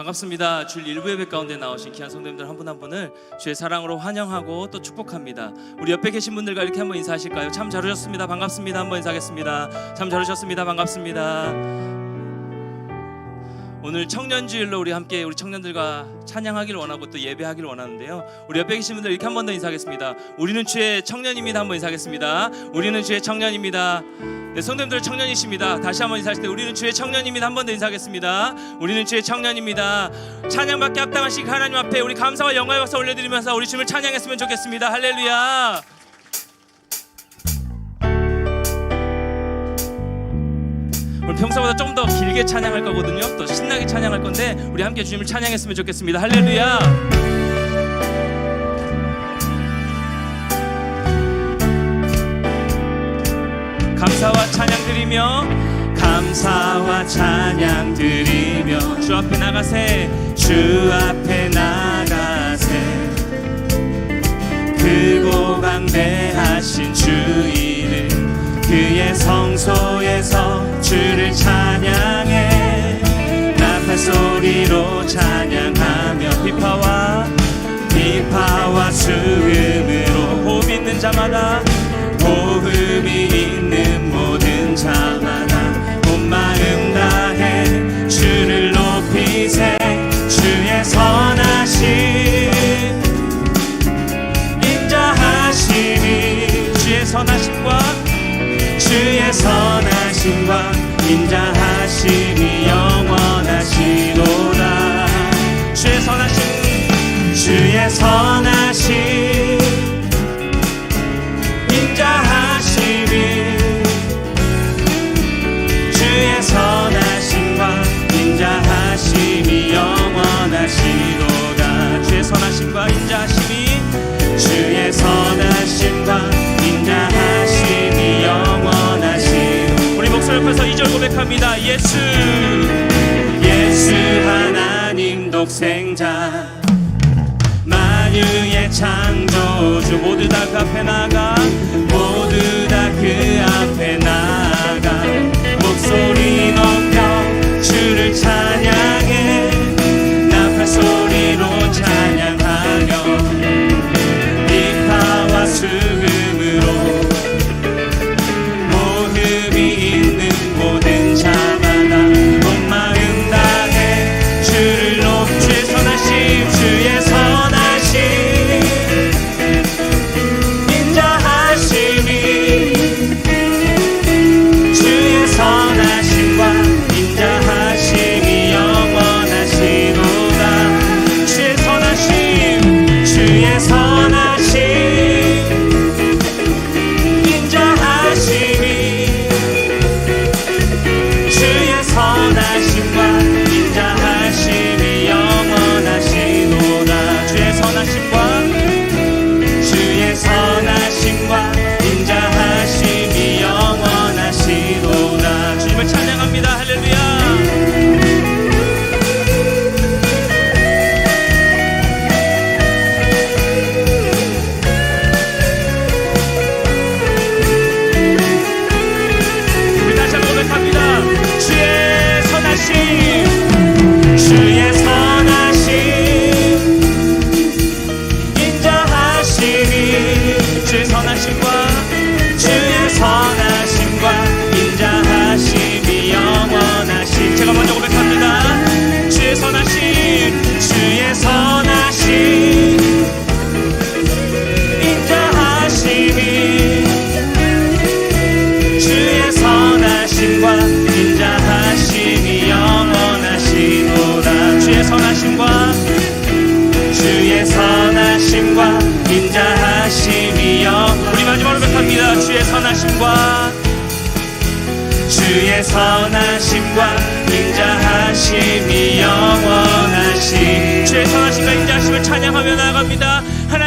반갑습니다. 줄 일부 예배 가운데 나오신 귀한 성도님들 한 분 한 분을 주의 사랑으로 환영하고 또 축복합니다. 우리 옆에 계신 분들과 이렇게 한번 인사하실까요? 참 잘 오셨습니다. 반갑습니다. 한번 인사하겠습니다. 참 잘 오셨습니다. 반갑습니다. 오늘 청년 주일로 우리 함께 우리 청년들과 찬양하기를 원하고 또 예배하기를 원하는데요. 우리 옆에 계신 분들 이렇게 한 번 더 인사하겠습니다. 우리는 주의 청년입니다. 한번 인사하겠습니다. 우리는 주의 청년입니다. 네, 성도님들 청년이십니다. 다시 한번 인사하실 때 우리는 주의 청년입니다. 한 번 더 인사하겠습니다. 우리는 주의 청년입니다. 찬양받게 합당하신 하나님 앞에 우리 감사와 영광의 박수 올려드리면서 우리 주님을 찬양했으면 좋겠습니다. 할렐루야. 오늘 평소보다 좀더 길게 찬양할 거거든요. 또 신나게 찬양할 건데 우리 함께 주님을 찬양했으면 좋겠습니다. 할렐루야. 감사와 찬양 드리며 감사와 찬양 드리며 주 앞에 나가세 주 앞에 나가세 크고 강대하신 주 이름 그의 성소에서 주를 찬양해. 나팔 소리로 찬양하며 비파와 비파와 수음으로 호흡 있는 자마다 호흡이 있는 모든 자마다 온 마음 다해 주를 높이세 주의 선하심. 인자하심이 주의 선하심과 주의 선하심과 인자하심이 영원하시도다 주의 선하심 주의 선하 2절 고백합니다. 예수. 예수 하나님 독생자. 만유의 창조주. 모두 다 그 앞에 나가. 모두 다 그 앞에 나가. 목소리 높여 주를 찬양해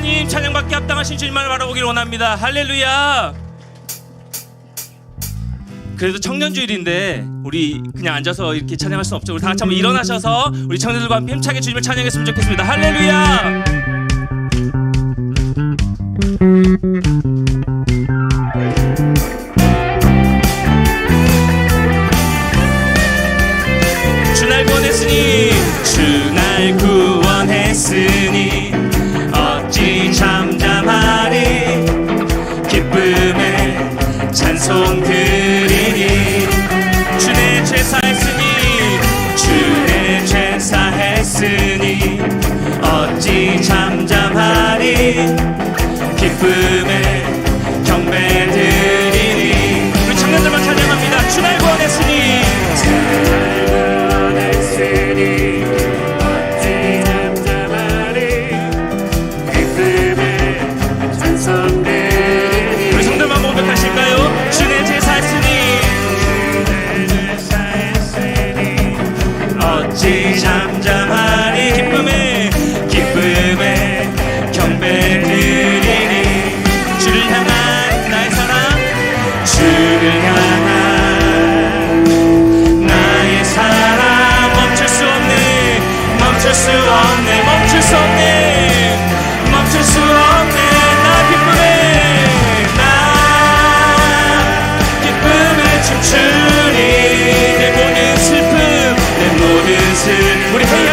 하나님 찬양받기 합당하신 주님만 바라보길 원합니다 할렐루야 그래도 청년 주일인데 우리 그냥 앉아서 이렇게 찬양할 수 없죠. 우리 다 같이 한번 일어나셔서 우리 청년들과 힘차게 주님을 찬양했으면 좋겠습니다. 할렐루야. 수 없는 멈출 수 없는 나 기쁨에 춤추니 내 모든 슬픔 내 모든 슬픔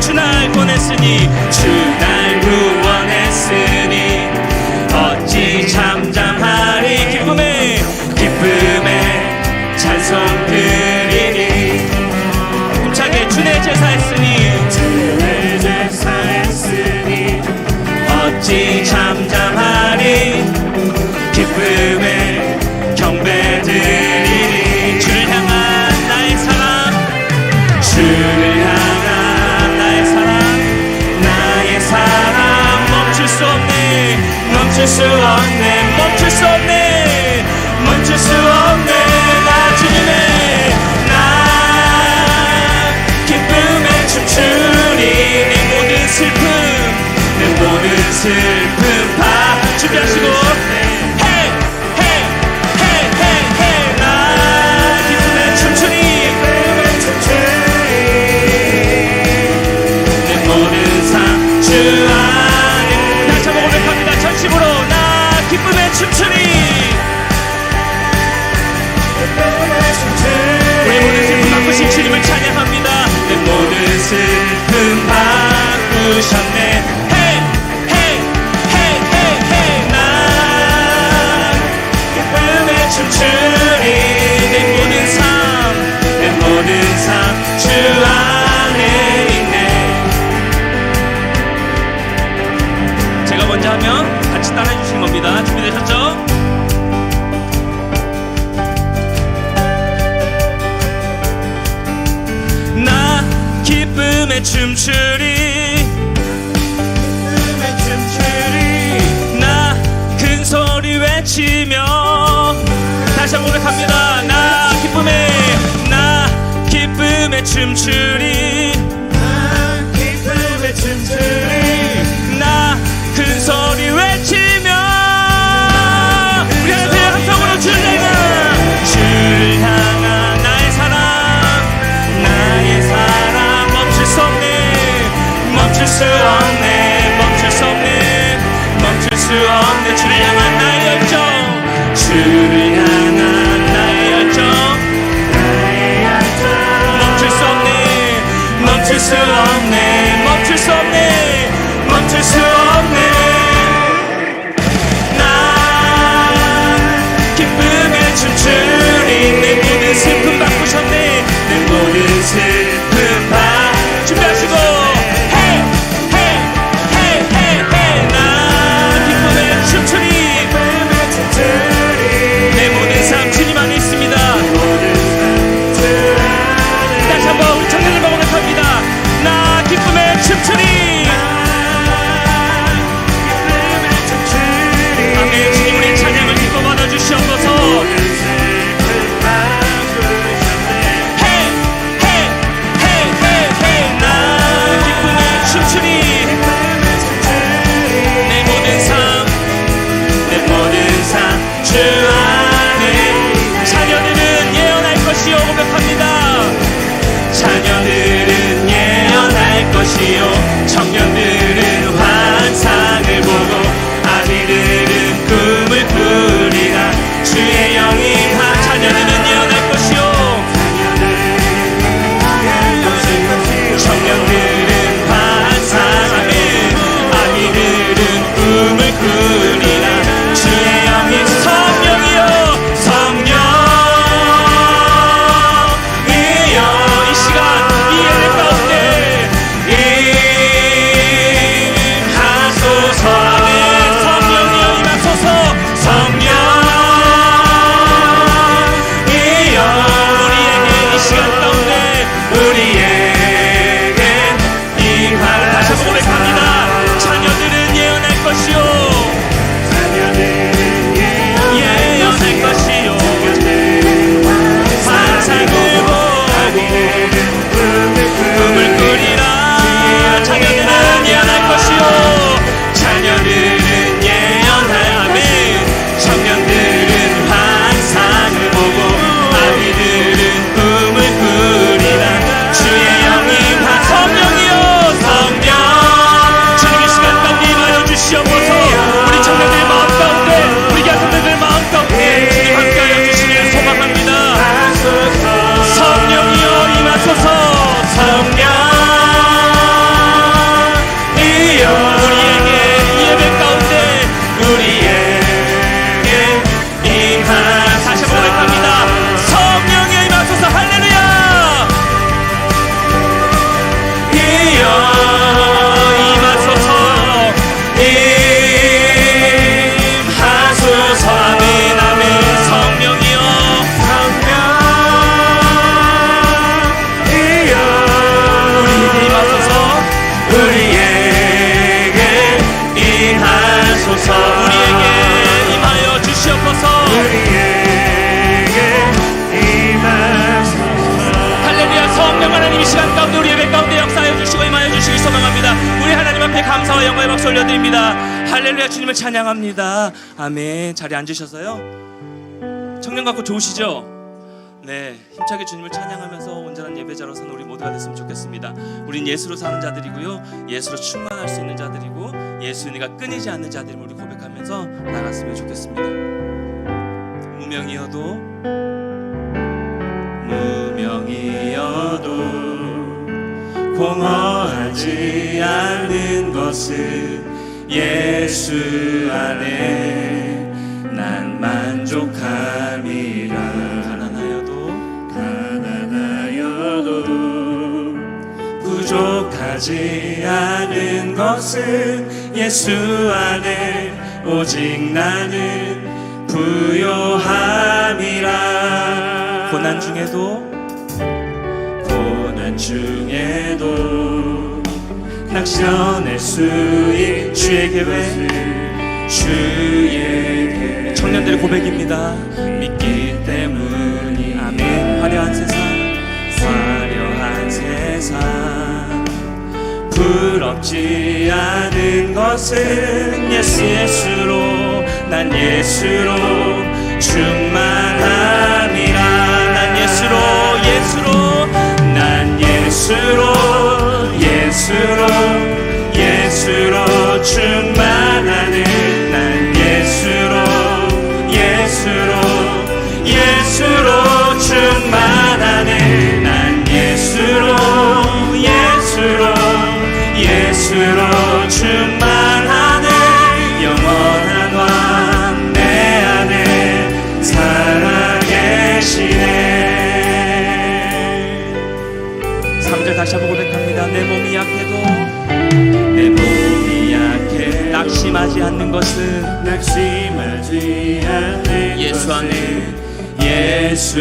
주날 보냈으니 주날 special Yeah. 찬양합니다. 아멘. 자리에 앉으셔서요. 청년 갖고 좋으시죠? 네, 힘차게 주님을 찬양하면서 온전한 예배자로 사는 우리 모두가 됐으면 좋겠습니다. 우린 예수로 사는 자들이고요, 예수로 충만할 수 있는 자들이고 예수 은혜가 끊이지 않는 자들을 우리 고백하면서 나갔으면 좋겠습니다. 무명이어도 무명이어도 공허하지 않은 것은 예수 안에 난 만족함이라. 가난하여도? 가난하여도. 부족하지 않은 것은 예수 안에 오직 나는 부요함이라. 고난 중에도? 고난 중에도 낙선의 수익 주의 계획 주의 계획 청년들의 고백입니다. 믿기 때문이 아멘. 화려한 세상 화려한 세상. 부럽지 않은 것은 예수 예수로 난 예수로 충만함이라. 난 예수로 예수로 난 예수로 예수로 예수로 충만하는 난 예수로 예수로 예수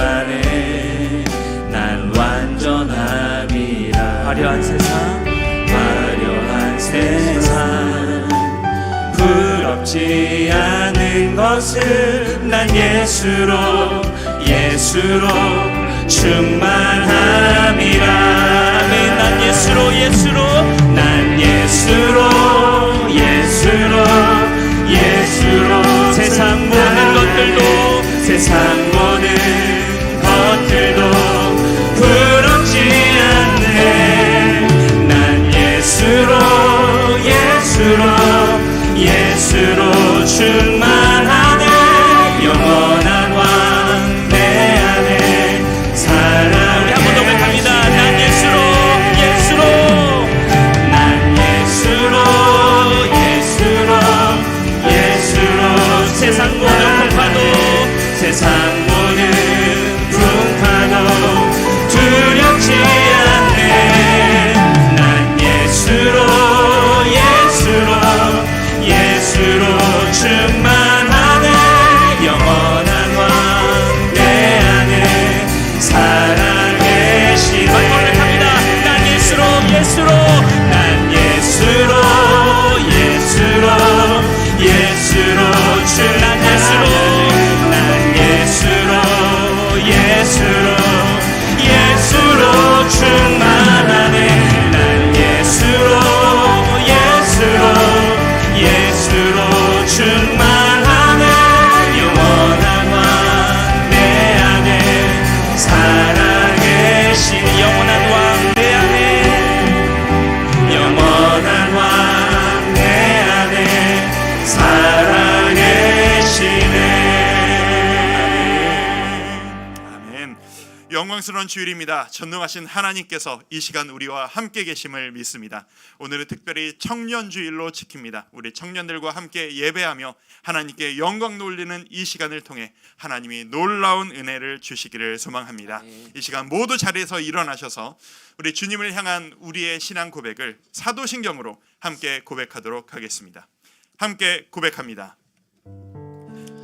안에 난 완전함이라. 화려한 세상. 화려한 세상. 부럽지 않은 것은 난 예수로 예수로 충만함이라. 아멘 난 예수로 예수로. 난 예수로 예수로 예수로 세상 모든 것들도 세상 모든 예수로 예수로 예수로 충만 영광스러운 주일입니다. 전능하신 하나님께서 이 시간 우리와 함께 계심을 믿습니다. 오늘은 특별히 청년 주일로 지킵니다. 우리 청년들과 함께 예배하며 하나님께 영광 돌리는 이 시간을 통해 하나님이 놀라운 은혜를 주시기를 소망합니다. 이 시간 모두 자리에서 일어나셔서 우리 주님을 향한 우리의 신앙 고백을 사도신경으로 함께 고백하도록 하겠습니다. 함께 고백합니다.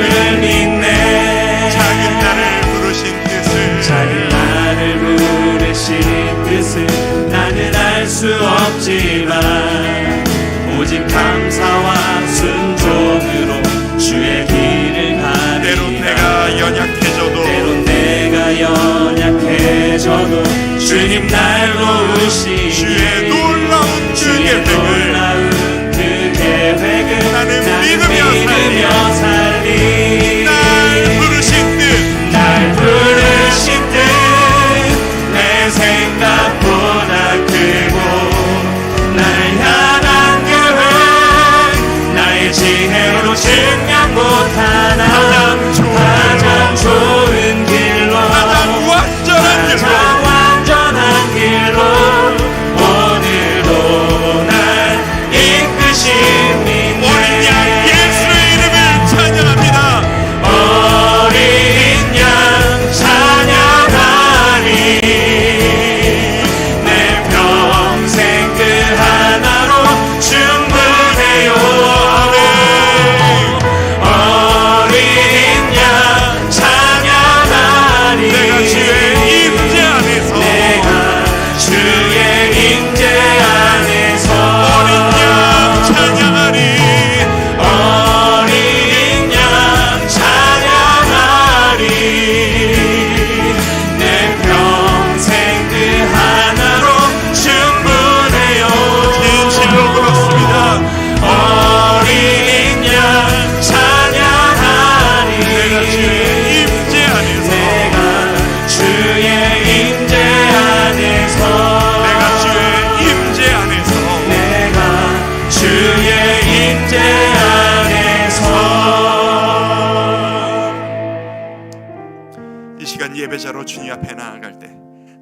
진실하심을 믿네. 작은 나를 부르신 뜻을. 작은 나를 부르신 뜻을 나는 알 수 없지만 오직 감사와 순종으로 주의 길을 가리라. 때론 내가 연약해져도 때론 내가 연약해져도 주님 날 도우시니 주의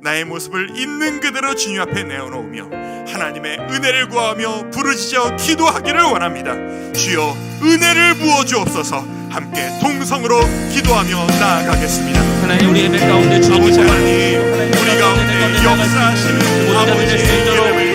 나의 모습을 있는 그대로 주님 앞에 내어놓으며 하나님의 은혜를 구하며 부르짖어 기도하기를 원합니다. 주여 은혜를 부어 주옵소서. 함께 동성으로 기도하며 나아가겠습니다. 하나님 우리 예배 가운데 정말 하나님, 우리 가운데 역사하시는 아버지의 은혜를